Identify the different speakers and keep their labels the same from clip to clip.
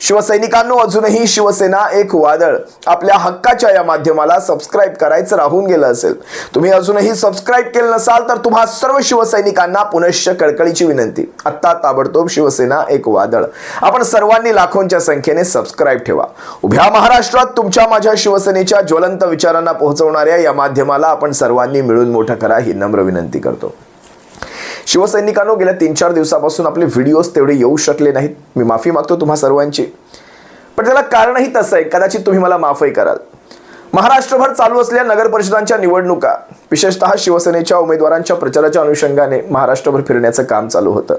Speaker 1: शिवसैनिकांनो अजूनही शिवसेना एक वादळ. आपल्या हक्काच्या या माध्यमाला सबस्क्राईब करायचं राहून गेलं असेल. तुम्ही अजूनही सबस्क्राईब केलं नसाल तर तुम्हा सर्व शिवसैनिकांना पुनश्च कळकळीची विनंती. आत्ता ताबडतोब शिवसेना एक वादळ. आपण सर्वांनी लाखोंच्या संख्येने सबस्क्राईब ठेवा. उभ्या महाराष्ट्रात तुमच्या माझ्या शिवसेनेच्या ज्वलंत विचारांना पोहोचवणाऱ्या या माध्यमाला आपण सर्वांनी मिळून मोठं करा ही नम्र विनंती करतो. शिवसैनिकांनो गेल्या तीन चार दिवसापासून आपले व्हिडिओज तेवढे येऊ शकले नाहीत. मी माफी मागतो तुम्हा सर्वांची. पण त्याला कारणही तसं आहे. कदाचित तुम्ही मला माफही कराल. महाराष्ट्रभर चालू असलेल्या नगर परिषदांच्या निवडणुका विशेषतः शिवसेनेच्या उमेदवारांच्या प्रचाराच्या अनुषंगाने महाराष्ट्रभर फिरण्याचं काम चालू होतं.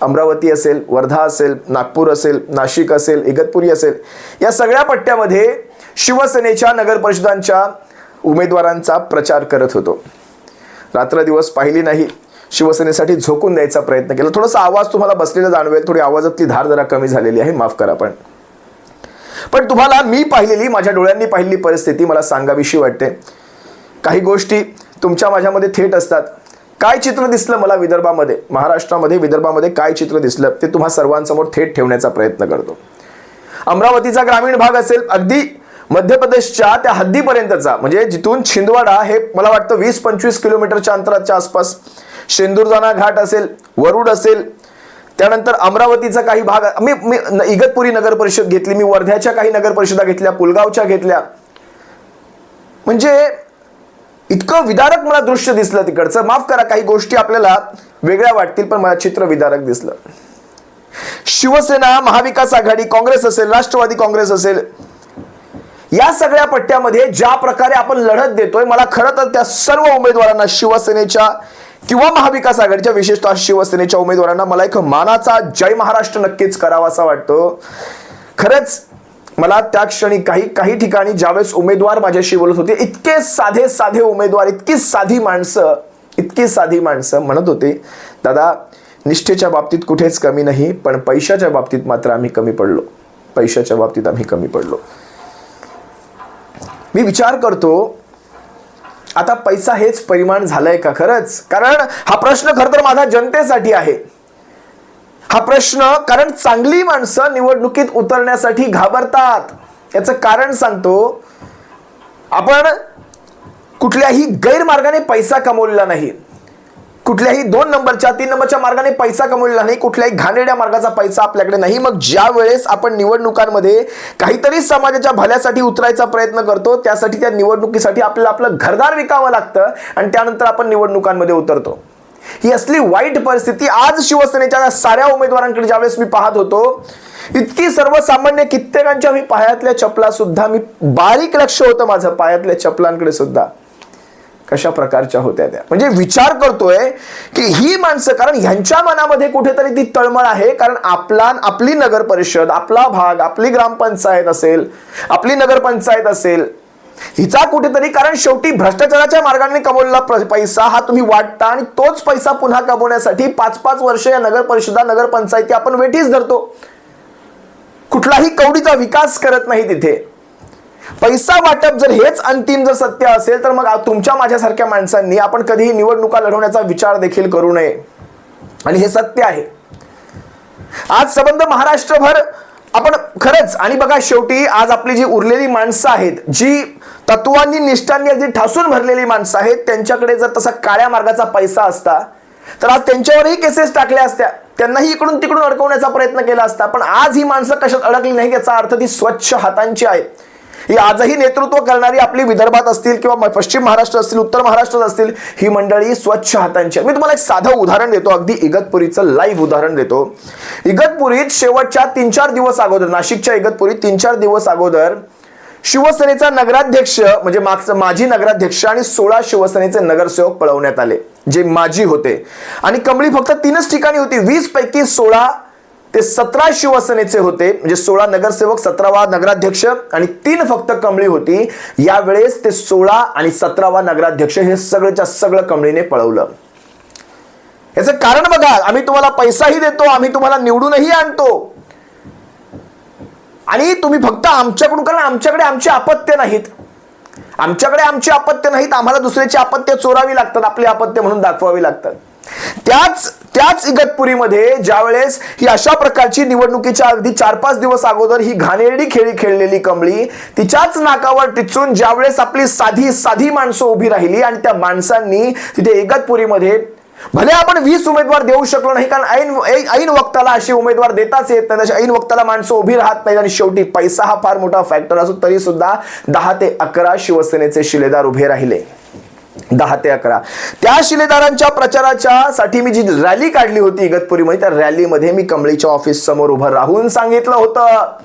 Speaker 1: अमरावती असेल वर्धा असेल नागपूर असेल नाशिक असेल इगतपुरी असेल या सगळ्या पट्ट्यामध्ये शिवसेनेच्या नगर परिषदांच्या उमेदवारांचा प्रचार करत होतो. रात्रदिवस पाहिली नाही. शिवसेनेसाठी झोकून द्यायचा प्रयत्न केला. थोडासा आवाज तुम्हाला बसलेला जाणवेल. थोडी आवाजातली धार जरा कमी झालेली आहे. माफ करा पण. पण तुम्हाला मी पाहिलेली माझ्या डोळ्यांनी पाहिलेली परिस्थिती मला सांगावीशी वाटते. काही गोष्टी तुमच्या माझ्यामध्ये थेट असतात. काय चित्र दिसलं मला विदर्भामध्ये? महाराष्ट्रामध्ये विदर्भामध्ये काय चित्र दिसलं? ते तुम्हा सर्वांसमोर थेट ठेवण्याचा प्रयत्न करतो. अमरावतीचा ग्रामीण भाग असेल अगदी मध्य प्रदेशच्या त्या हद्दीपर्यंतचा. म्हणजे जिथून छिंदवाडा हे मला वाटतं वीस पंचवीस किलोमीटरच्या अंतराच्या आसपास. शेंदुरजाना घाट असेल वरुड असेल त्यानंतर अमरावतीचा काही भाग मी मी इगतपुरी नगर परिषद घेतली मी वर्ध्याच्या काही नगर परिषदा घेतल्या पुलगावच्या घेतल्या. म्हणजे इतकं विदारक मला दृश्य दिसलं तिकडचं. माफ करा काही गोष्टी आपल्याला वेगळ्या वाटतील पण मला चित्र विदारक दिसलं. शिवसेना महाविकास आघाडी काँग्रेस असेल राष्ट्रवादी काँग्रेस असेल या सगळ्या पट्ट्यामध्ये ज्या प्रकारे आपण लढत देतोय मला खरं तर त्या सर्व उमेदवारांना शिवसेनेच्या किंवा महाविकास आघाडीच्या विशेषतः शिवसेनेच्या उमेदवारांना मला एक मानाचा जय महाराष्ट्र नक्कीच करावासा वाटतो. खरंच मला त्या क्षणी काही काही ठिकाणी ज्यावेळेस उमेदवार माझ्याशी बोलत होते इतके साधे साधे उमेदवार इतकी साधी माणसं इतकी साधी माणसं म्हणत होते दादा निष्ठेच्या बाबतीत कुठेच कमी नाही पण पैशाच्या बाबतीत मात्र आम्ही कमी पडलो. पैशाच्या बाबतीत आम्ही कमी पडलो. मी विचार करतो आता पैसा हेच परिमाण झालंय का खरंच? कारण हा प्रश्न खर तर माझा जनतेसाठी आहे. हा प्रश्न कारण चांगली माणसं निवडणुकीत उतरण्यासाठी घाबरतात. याचं कारण सांगतो आपण कुठल्याही गैरमार्गाने पैसा कमवलेला नाही. कुठल्याही दोन नंबरच्या तीन नंबरच्या मार्गाने पैसा कमवलेला नाही कुठल्याही घाणेरड्या मार्गाचा पैसा आपल्याकडे नाही. मग ज्या वेळेस आपण निवडणुकांमध्ये काहीतरी समाजाच्या भल्यासाठी उतरायचा प्रयत्न करतो त्यासाठी त्या निवडणुकीसाठी आपल्याला आपलं घरदार विकावं लागतं आणि त्यानंतर आपण निवडणुकांमध्ये उतरतो. ही असली वाईट परिस्थिती आज शिवसेनेच्या साऱ्या उमेदवारांकडे ज्यावेळेस मी पाहत होतो इतकी सर्वसामान्य कित्येकांच्या मी पायातल्या चपला सुद्धा मी बारीक लक्ष होतं माझं पायातल्या चपलांकडे सुद्धा. कशा प्रकारच्या होत्या त्या? म्हणजे विचार करतोय की ही माणसं कारण ह्यांच्या मनामध्ये कुठेतरी ती तळमळ आहे कारण आपला आपली नगर परिषद आपला भाग आपली ग्रामपंचायत असेल आपली नगरपंचायत असेल हिचा कुठेतरी कारण शेवटी भ्रष्टाचाराच्या मार्गाने कमवलेला पैसा हा तुम्ही वाटता आणि तोच पैसा पुन्हा कमवण्यासाठी पाच पाच वर्ष या नगर परिषदा नगरपंचायती आपण वेठीच धरतो. कुठलाही कवडीचा विकास करत नाही तिथे. पैसा वाटप जर हेच अंतिम जर सत्य असेल तर मग तुमच्या माझ्यासारख्या माणसांनी आपण कधीही निवडणुका लढवण्याचा विचार देखील करू नये. आणि हे सत्य आहे. आज संबंध महाराष्ट्रभर आपण खरंच आणि बघा शेवटी आज आपली जी उरलेली माणसं आहेत जी तत्वांनी निष्ठांनी अगदी ठासून भरलेली माणसं आहेत त्यांच्याकडे जर तसा काळ्या मार्गाचा पैसा असता तर आज त्यांच्यावरही केसेस टाकल्या असत्या. त्यांनाही इकडून तिकडून अडकवण्याचा प्रयत्न केला असता. पण आज ही माणसं कशात अडकली नाही याचा अर्थ ती स्वच्छ हातांची आहेत ही आजही नेतृत्व करणारी आपली विदर्भात असतील किंवा पश्चिम महाराष्ट्र असतील उत्तर महाराष्ट्रात असतील ही मंडळी स्वच्छ हातांची मी तुम्हाला एक साधं उदाहरण देतो. अगदी इगतपुरीचं लाईव्ह उदाहरण देतो. इगतपुरीत शेवटच्या तीन चार दिवस अगोदर नाशिकच्या इगतपुरीत तीन चार दिवस अगोदर शिवसेनेचा नगराध्यक्ष म्हणजे मागचं माजी नगराध्यक्ष आणि सोळा शिवसेनेचे नगरसेवक पळवण्यात आले जे माजी होते. आणि कमळी फक्त तीनच ठिकाणी होती. वीस पैकी सोळा ते सतरा शिवसेनेचे होते म्हणजे सोळा नगरसेवक सतरावा नगराध्यक्ष आणि तीन फक्त कमळी होती. यावेळेस ते सोळा आणि सतरावा नगराध्यक्ष हे सगळंच्या सगळं कमळीने पळवलं. याचं कारण बघा आम्ही तुम्हाला पैसाही देतो आम्ही तुम्हाला निवडूनही आणतो. आणि तुम्ही फक्त आमच्याकडून कारण आमच्याकडे आमचे अपत्य नाहीत. आमच्याकडे आमची अपत्य नाहीत आम्हाला दुसऱ्याची अपत्य चोरावी लागतात आपली अपत्य म्हणून दाखवावी लागतात. त्याच त्याच इगतपुरीमध्ये ज्यावेळेस ही अशा प्रकारची निवडणुकीच्या अगदी चार पाच दिवस अगोदर ही घाणेरडी खेळी खेळलेली कमळी तिच्याच नाकावर टिचून ज्यावेळेस आपली साधी साधी माणसं उभी राहिली आणि त्या माणसांनी तिथे इगतपुरीमध्ये भले आपण वीस उमेदवार देऊ शकलो नाही कारण ऐन ऐन- वक्ताला अशी उमेदवार देताच येत नाही ऐन वक्ताला माणसं उभी राहत नाही आणि शेवटी पैसा हा फार मोठा फॅक्टर असो तरी सुद्धा दहा ते अकरा शिवसेनेचे शिलेदार उभे राहिले. दहा ते अकरा. त्या शिलेदारांच्या प्रचाराच्या साठी मी जी रॅली काढली होती इगतपुरीमध्ये त्या रॅलीमध्ये मी कमळीच्या ऑफिस समोर उभं राहून सांगितलं होतं.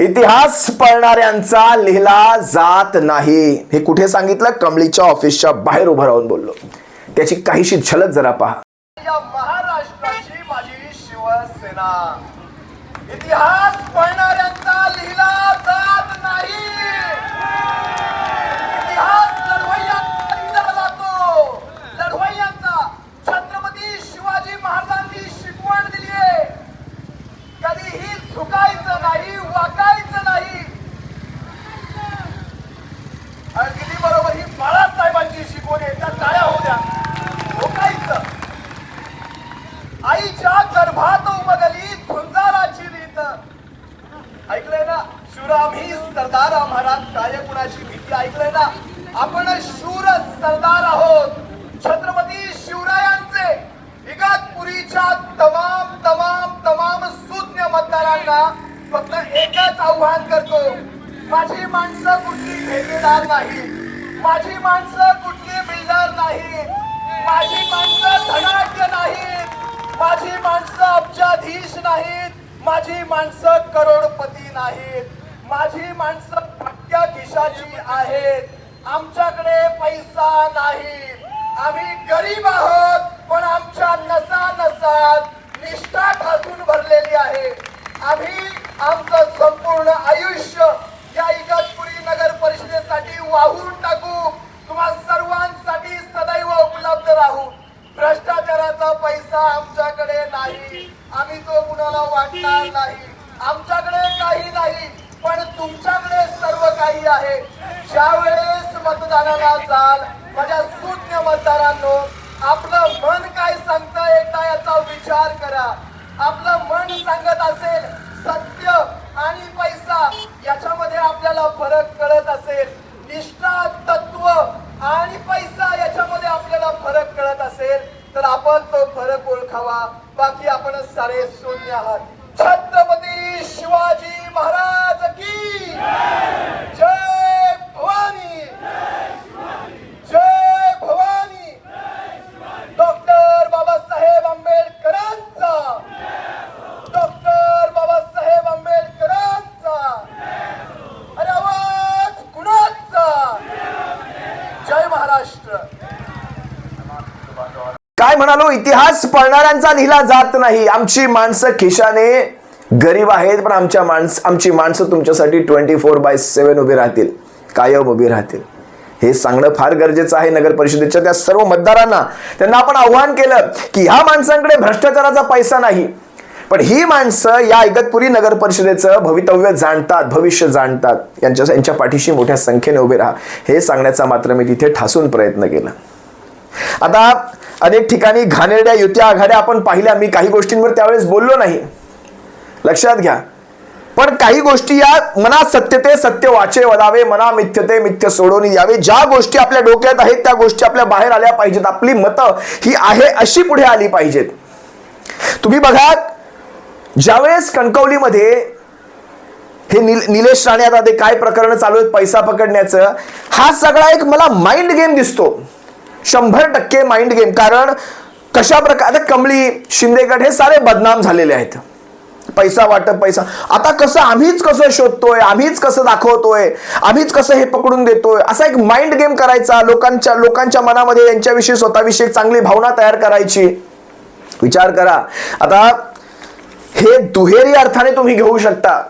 Speaker 1: इतिहास पळणाऱ्यांचा लिहिला जात नाही. हे कुठे सांगितलं? कमळीच्या ऑफिसच्या बाहेर उभं राहून बोललो. त्याची काहीशी झलक जरा पहा.
Speaker 2: महाराष्ट्राची माझी शिवसेना. इतिहास पळणाऱ्यांचा लिहिला जात नाही इतिहास लढवय्यांचा लिहिला जातो लढवय्यांचा छत्रपती शिवाजी महाराजांनी शिकवण दिली आहे कधीही झुकायचं नाही वाकायचं नाही अगदी बरोबर ही बाळासाहेबांची शिकवण आहे त्या टाळ्या होत्या झुकायचं आईच्या गर्भात उमगली झुंजाराची रीत ऐकलंय ना शिवराम ही सरदार आम्हाला काय कुणाची भीती ऐकलंय ना आपण शूर सरदार आहोत छत्रपती शिवरायांचे इगतपुरीच्या तमाम तमाम तमाम सुज्ञ मतदारांना फक्त एकच आव्हान करतो माझी माणसं कुठली ठेकेदार नाही. माझी माणसं कुठली मिळणार नाही. माझी माणसं धनाढ्य नाहीत. माझी माणसं अब्जाधीश नाहीत. माझी माणसं करोडपती नाहीत. माझी माणसं फटक्या खिशाची आहेत. आमच्याकडे पैसा नाही. आम्ही गरीब आहोत पण आमच्या नसा नसात निष्ठा ठासून भरलेली आहे. आम्ही आमचं संपूर्ण आयुष्य या इगतपुरी नगर परिषदेसाठी वाहून टाकू तुम्हा सर्वांसाठी सदैव उपलब्ध राहू भ्रष्टाचाराचा पैसा आमच्याकडे नाही आम्ही तो कुणाला वाटणार नाही. आमच्याकडे काही नाही पण तुमच्याकडे सर्व काही आहे. ज्या वेळेस मतदानाला जाल माझ्या शून्य मतदारांनो आपलं मन काय सांगतं एकदा याचा विचार करा. आपलं मन सांगत असेल सत्य आणि पैसा याच्यामध्ये आपल्याला फरक कळत असेल. निष्ठा तत्व आणि पैसा याच्यामध्ये आपल्याला फरक कळत असेल तर आपण तो फरक ओळखावा. बाकी आपण सारे शून्य आहात छत्रपती शिवाजी महाराज की जय भवानी जय भवानी डॉक्टर बाबासाहेब आंबेडकरांचा डॉक्टर बाबासाहेब आंबेडकरांचा अरे आवाज कुणाचा जय महाराष्ट्र
Speaker 1: काय म्हणालो इतिहास पळणाऱ्यांचा लिहिला जात नाही. आमची माणसं खिशाने गरीब आहेत पण आमच्या माणस आमची माणसं तुमच्यासाठी ट्वेंटी फोर बाय सेवन उभी राहतील कायम उभी राहतील. हे सांगणं फार गरजेचं आहे नगर परिषदेच्या त्या सर्व मतदारांना. त्यांना आपण आव्हान केलं की ह्या माणसांकडे भ्रष्टाचाराचा पैसा नाही पण ही माणसं या इगतपुरी नगर परिषदेचं भवितव्य जाणतात भविष्य जाणतात. यांच्या यांच्या पाठीशी मोठ्या संख्येने उभे राहा. हे सांगण्याचा मात्र मी तिथे ठासून प्रयत्न केला. आता अनेक ठिकाणी घाणेरड्या युत्या आघाड्या आपण पाहिल्या. मी काही गोष्टींवर त्यावेळेस बोललो नाही. लक्षात घ्या. पण काही गोष्टी या मना सत्यते सत्य वाचे वदावे मना मिथ्यते मिथ्य सोडून यावे. ज्या गोष्टी आपल्या डोक्यात आहेत त्या गोष्टी आपल्या बाहेर आल्या पाहिजेत. आपली मतं ही आहे अशी पुढे आली पाहिजेत. तुम्ही बघा ज्यावेळेस कणकवलीमध्ये हे निल निलेश राणे आता ते काय प्रकरण चालू आहेत पैसा पकडण्याचं हा सगळा एक मला माइंड गेम दिसतो. शंभर टक्के माइंड गेम कारण कशा प्रकारे आता कमळी शिंदेगड हे सारे बदनाम झालेले आहेत. पैसा वाटप पैसा. आता कसं आम्हीच कसं शोधतोय आम्हीच कसं दाखवतोय आम्हीच कसं हे पकडून देतोय असा एक माइंड गेम करायचा लोकांच्या लोकांच्या मनामध्ये यांच्याविषयी स्वतःविषयी एक चांगली भावना तयार करायची. विचार करा. आता हे दुहेरी अर्थाने तुम्ही घेऊ शकता.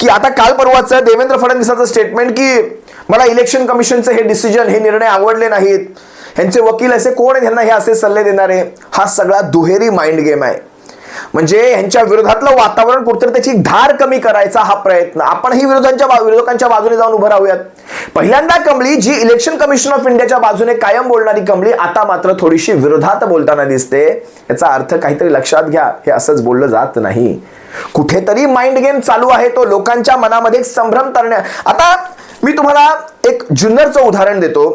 Speaker 1: की आता काल परवाचं देवेंद्र फडणवीसाचं स्टेटमेंट की मला इलेक्शन कमिशनचे हे डिसिजन हे निर्णय आवडले नाहीत. ह्यांचे वकील असे कोण ह्यांना हे असे सल्ले देणारे. हा सगळा दुहेरी माइंड गेम आहे. म्हणजे ह्यांच्या विरोधातलं वातावरण कुठतरी त्याची धार कमी करायचा हा प्रयत्न. आपणही विरोधांच्या बा- विरोधकांच्या बाजूने जाऊन उभं राहूयात. पहिल्यांदा कमळी जी इलेक्शन कमिशन ऑफ इंडियाच्या बाजूने कायम बोलणारी कमळी आता मात्र थोडीशी विरोधात बोलताना दिसते. याचा अर्थ काहीतरी लक्षात घ्या. हे असंच बोललं जात नाही. कुठेतरी माइंड गेम चालू आहे. तो लोकांच्या मनामध्ये संभ्रम तरण्या आता मी तुम्हाला एक जुन्नरचं उदाहरण देतो.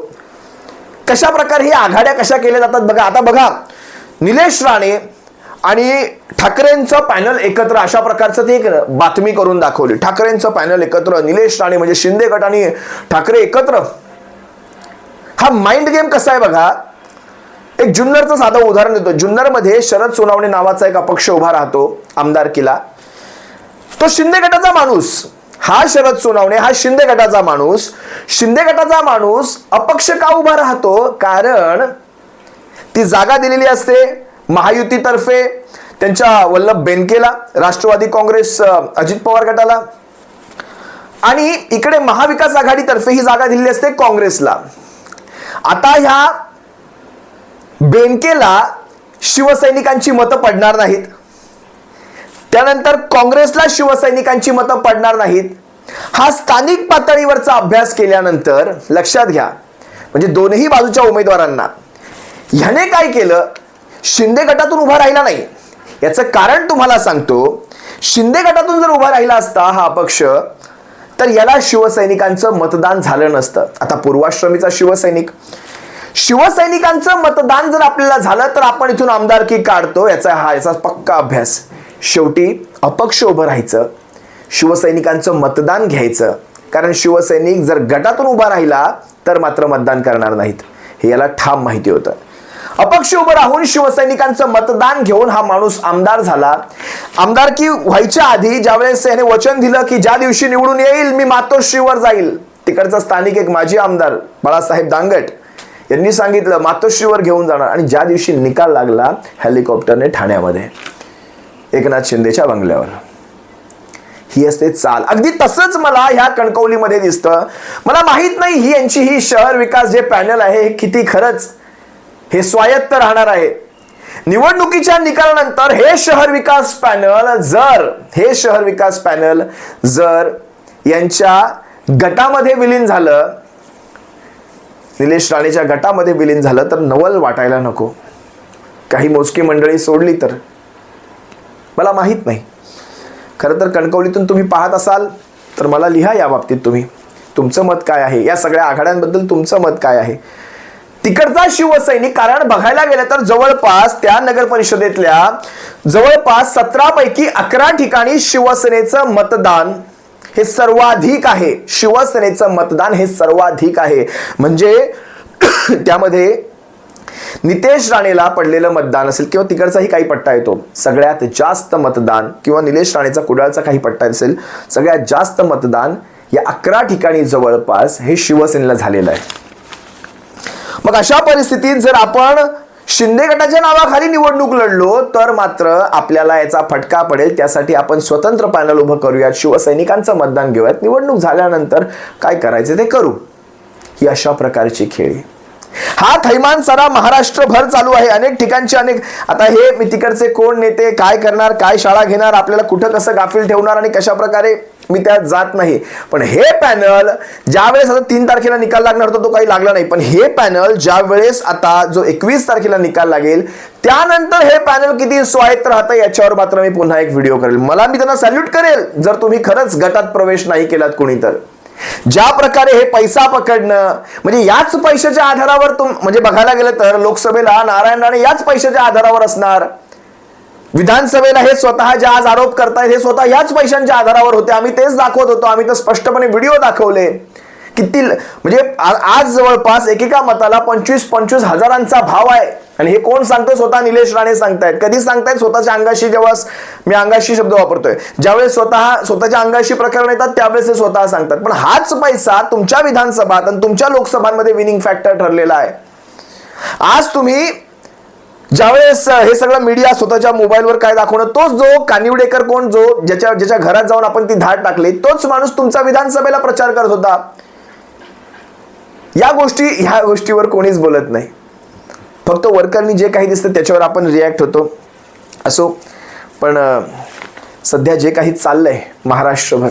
Speaker 1: कशा प्रकारे ही आघाड्या कशा केल्या जातात बघा. आता बघा निलेश राणे आणि ठाकरेंचं पॅनल एकत्र अशा प्रकारचं ती एक बातमी करून दाखवली. ठाकरेंचं पॅनल एकत्र निलेश राणे म्हणजे शिंदे गट आणि ठाकरे एकत्र. हा माइंड गेम कसा आहे बघा? एक जुन्नरचं साधं उदाहरण देतो. जुन्नरमध्ये शरद सोनावणे नावाचा एक अपक्ष उभा राहतो आमदारकीला. तो शिंदे गटाचा माणूस. हा शरद सोनावणे हा शिंदे गटाचा माणूस. शिंदे गटाचा माणूस अपक्ष का उभा राहतो? कारण ती जागा दिलेली असते महायुतीतर्फे. त्यांच्या वल्लभ बेनकेला राष्ट्रवादी काँग्रेस अजित पवार गटाला. आणि इकडे महाविकास आघाडीतर्फे ही जागा दिलेली असते काँग्रेसला. आता ह्या बेनकेला शिवसैनिकांची मतं पडणार नाहीत. त्यानंतर काँग्रेसला शिवसैनिकांची मतं पडणार नाहीत. हा स्थानिक पातळीवरचा अभ्यास केल्यानंतर लक्षात घ्या म्हणजे दोनही बाजूच्या उमेदवारांना. ह्याने काय केलं? शिंदे गटातून उभा राहिला नाही. याचं कारण तुम्हाला सांगतो शिंदे गटातून जर उभा राहिला असता हा अपक्ष तर याला शिवसैनिकांचं मतदान झालं नसतं. आता पूर्वाश्रमीचा शिवसैनिक. शिवसैनिकांचं मतदान जर आपल्याला झालं तर आपण इथून आमदारकी काढतो याचा हा याचा पक्का अभ्यास. शेवटी अपक्ष उभं राहायचं शिवसैनिकांचं मतदान घ्यायचं. कारण शिवसैनिक जर गटातून उभा राहिला तर मात्र मतदान करणार नाहीत. हे याला ठाम माहिती होतं. अपक्ष उभं राहून शिवसैनिकांचं मतदान घेऊन हा माणूस आमदार झाला. आमदारकी व्हायच्या आधी ज्यावेळेस याने वचन दिलं की ज्या दिवशी निवडून येईल मी मातोश्रीवर जाईल. तिकडचा स्थानिक एक माजी आमदार बाळासाहेब दांगट यांनी सांगितलं मातोश्रीवर घेऊन जाणार. आणि ज्या दिवशी निकाल लागला हेलिकॉप्टरने ठाण्यामध्ये. एकनाथ शिंदेच्या बंगल्यावर. ही असते चाल. अगदी तसंच मला ह्या कणकवलीमध्ये दिसतं. मला माहीत नाही ही यांची ही शहर विकास जे पॅनल आहे हे किती खरंच हे स्वायत्त राहणार आहे. निवडणुकीच्या निकालानंतर हे शहर विकास पॅनल जर हे शहर विकास पॅनल जर यांच्या गटामध्ये विलीन झालं निलेश राणेच्या गटामध्ये विलीन झालं तर नवल वाटायला नको. काही मोजकी मंडळी सोडली तर. मला माहीत नाही. खरं तर कणकवलीतून तुम्ही पाहत असाल तर मला लिहा या बाबतीत तुम्ही. तुमचं मत काय आहे? या सगळ्या आघाड्यांबद्दल तुमचं मत काय आहे? तिकडचा शिवसैनिक कारण बघायला गेलं तर जवळपास त्या नगर परिषदेतल्या जवळपास सतरा पैकी अकरा ठिकाणी शिवसेनेचं मतदान हे सर्वाधिक आहे. शिवसेनेचं मतदान हे सर्वाधिक आहे. म्हणजे त्यामध्ये नितेश राणेला पडलेलं मतदान असेल किंवा तिकडचाही काही पट्टा येतो सगळ्यात जास्त मतदान किंवा निलेश राणेचा कुडाळचा काही पट्टा असेल सगळ्यात जास्त मतदान या अकरा ठिकाणी जवळपास हे शिवसेनेला झालेलं आहे. मग अशा परिस्थितीत जर आपण शिंदे गटाच्या नावाखाली निवडणूक लढलो तर मात्र आपल्याला याचा फटका पडेल. त्यासाठी आपण स्वतंत्र पॅनल उभं करूयात. शिवसैनिकांचं मतदान घेऊयात. निवडणूक झाल्यानंतर काय करायचं ते करू. ही अशा प्रकारची खेळी. हा थैमान सारा महाराष्ट्रभर चालू आहे. अनेक ठिकाणचे अनेक आता हे मी तिकडचे कोण नेते काय करणार काय शाळा घेणार आपल्याला कुठं कसं गाफील ठेवणार आणि कशा प्रकारे मी त्यात जात नाही. पण हे पॅनल ज्यावेळेस आता तीन तारखेला निकाल लागणार होता तो काही लागला नाही. पण हे पॅनल ज्या वेळेस आता जो एकवीस तारखेला निकाल लागेल त्यानंतर हे पॅनल किती स्वायत्त राहतं याच्यावर मात्र मी पुन्हा एक व्हिडिओ करेल. मला मी त्यांना सॅल्यूट करेल जर तुम्ही खरंच गटात प्रवेश नाही केलात कोणी तर ज्या प्रकारे हे पैसा पकडणं म्हणजे याच पैशाच्या आधारावर तुम म्हणजे बघायला गेलं तर लोकसभेला नारायण राणे याच पैशाच्या आधारावर असणार. विधानसभेला हे स्वतः जे आज आरोप करतायत हे स्वतः याच पैशांच्या आधारावर होते. आम्ही तेच दाखवत होतो. आम्ही तर स्पष्टपणे व्हिडिओ दाखवले. किती म्हणजे आज जवळपास एकेका मताला पंचवीस पंचवीस हजारांचा भाव आहे. आणि हे कोण सांगतोय? स्वतः निलेश राणे सांगतायत. कधी सांगतायत? स्वतःच्या अंगाशी जेव्हा मी अंगाशी शब्द वापरतोय. ज्यावेळेस स्वतः स्वतःच्या अंगाशी प्रकरण येतात त्यावेळेस ते स्वतः सांगतात. पण हाच पैसा तुमच्या विधानसभात आणि तुमच्या लोकसभांमध्ये विनिंग फॅक्टर ठरलेला आहे. आज तुम्ही ज्यावेळेस हे सगळं मीडिया स्वतःच्या मोबाईलवर काय दाखवणं तोच जो कानिवडेकर कोण जो ज्याच्या ज्याच्या घरात जाऊन आपण ती धाड टाकली तोच माणूस तुमचा विधानसभेला प्रचार करत होता. या गोष्टी ह्या गोष्टीवर कोणीच बोलत नाही. फक्त वर्करनी जे काही दिसतं त्याच्यावर आपण रिॲक्ट होतो. असो पण सध्या जे काही चाललं आहे महाराष्ट्रभर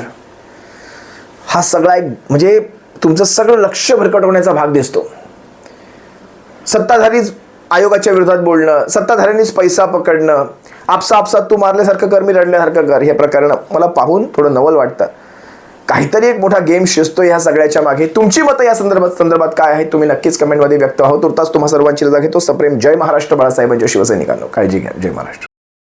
Speaker 1: हा सगळा एक म्हणजे तुमचं सगळं लक्ष भरकटवण्याचा भाग दिसतो. सत्ताधारीच आयोगाच्या विरोधात बोलणं सत्ताधाऱ्यांनीच पैसा पकडणं आपसा आपसात तू मारल्यासारखं कर मी रडल्यासारखं कर हे प्रकरण मला पाहून थोडं नवल वाटतं. काहीतरी एक मोठा गेम शिजतो या सगळ्याच्या मागे. तुमची मतं या संदर्भात संदर्भात काय आहे? तुम्ही नक्कीच कमेंटमध्ये व्यक्त आहोत. तुर्तास तुम्हा सर्वांची रजा घेतो. सप्रेम जय महाराष्ट्र बाळासाहेबांच्या शिवसैनिकांनो. काळजी घ्या. जय महाराष्ट्र.